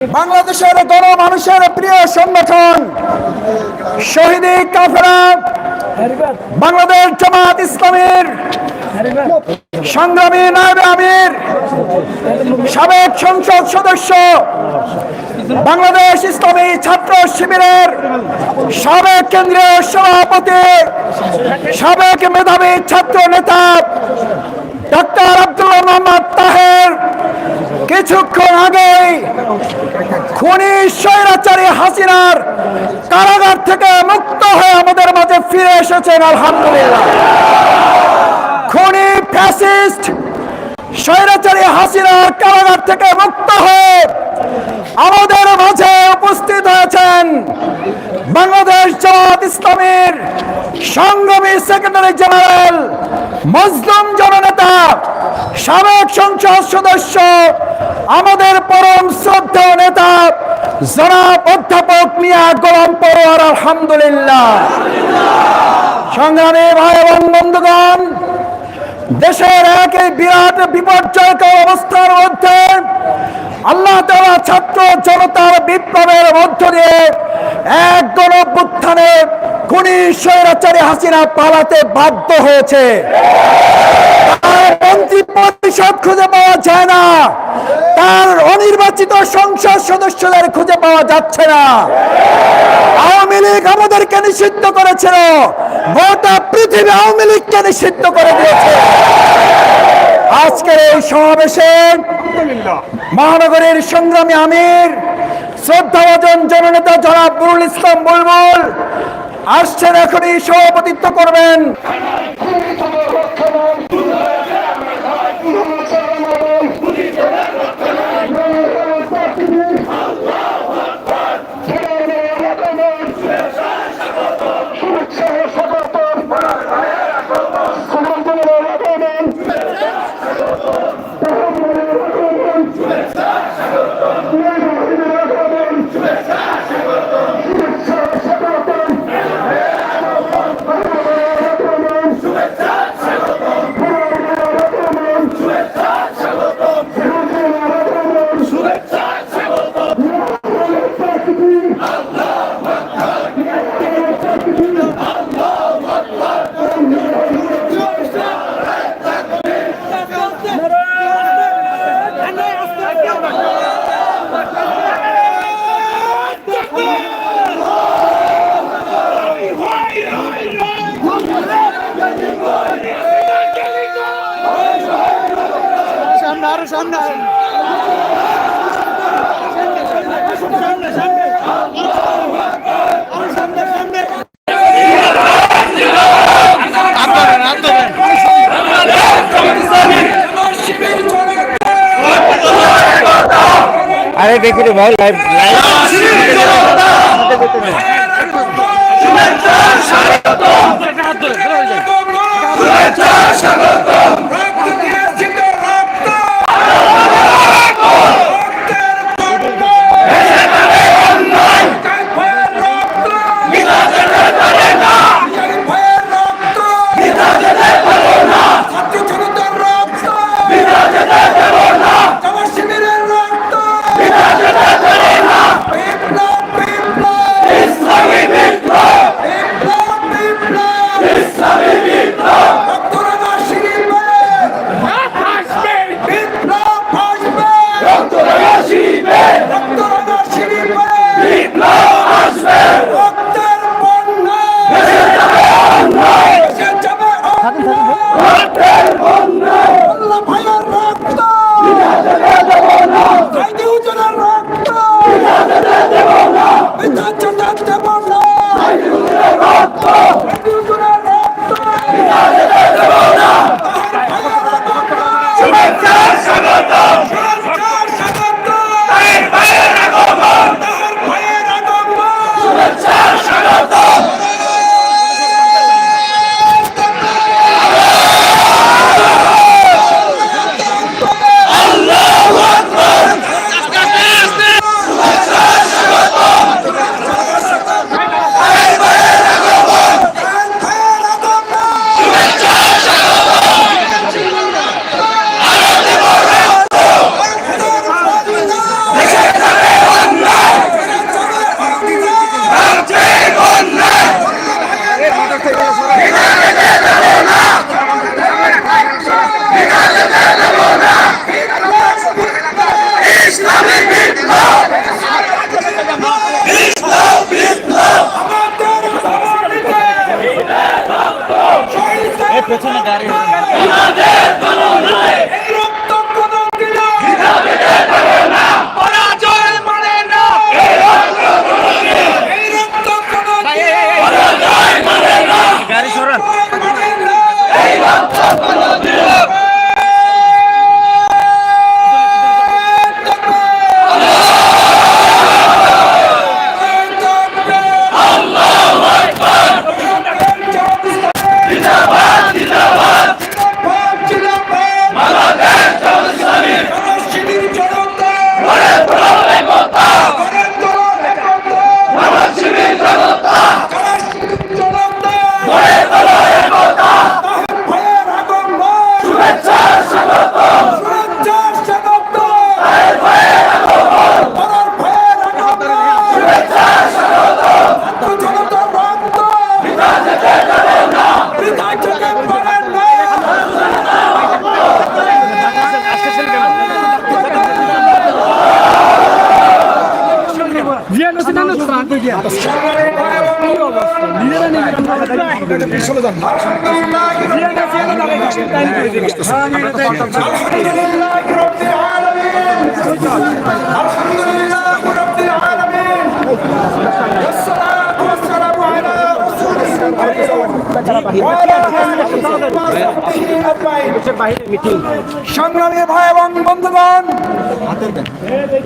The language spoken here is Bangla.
বাংলাদেশের গণ মানুষের প্রিয় সংগঠন শহীদি কাফেরা বাংলাদেশ জামাত ইসলামের সংগ্রামী নায়ব আমির, সাবেক সংসদ সদস্য বাংলাদেশ ইসলামী ছাত্র শিবিরের সাবেক কেন্দ্রীয় সভাপতি, সাবেক মেধাবী ছাত্র নেতা ডক্টর আব্দুল মোহাম্মদ তাহের। কিছুক্ষণ আগেই হাসিনার কারাগার থেকে মুক্ত হয়ে আমাদের মাঝে ফিরে এসেছেন, আলহামদুলিল্লাহ। খুনি ফ্যাসিস্ট স্বৈরাচারী হাসিনার কারাগার থেকে মুক্ত হয়ে আমাদের মাঝে উপস্থিত হয়েছেন বাংলাদেশ জামাত ইসলামের সংগ্রামী সেক্রেটারি জেনারেল, মজলুম সাবেক সংসদ সদস্য, আমাদের পরম শ্রদ্ধেয় নেতা, জনাব অধ্যাপক মিয়া গোলাম পরোয়ার, আলহামদুলিল্লাহ। সংগ্রামী ভাই এবং বন্ধুগণ, দেশের এক বিরাট বিপর্যয়কর অবস্থার মধ্যে আল্লাহ তালা ছাত্র জনতার বিপ্লবের মধ্য দিয়ে এক গণভ্যুত্থানে খুনি স্বৈরাচারী হাসিনা পালাতে বাধ্য হয়েছে। মন্ত্রী পরিষদ খুঁজে পাওয়া যায় না। তার অনির্বাচিত সংসদ সদস্যদের খুঁজে পাওয়া যাচ্ছে না। আওয়ামী লীগ আমাদেরকে নিষিদ্ধ করেছিল। গোটা পৃথিবী আওয়ামী লীগকে নিষিদ্ধ করে দিয়েছে। আজকের এই সমাবেশে মহানগরীর সংগ্রামী আমির, শ্রদ্ধাভাজন জননেতা জনাব নুরুল ইসলাম বুলবুল আসছেন এখনই সভাপতিত্ব করবেন। আরও দেখি রে ভাই লাইভ সংগ্রামী ভাই এবং বন্ধুগণ।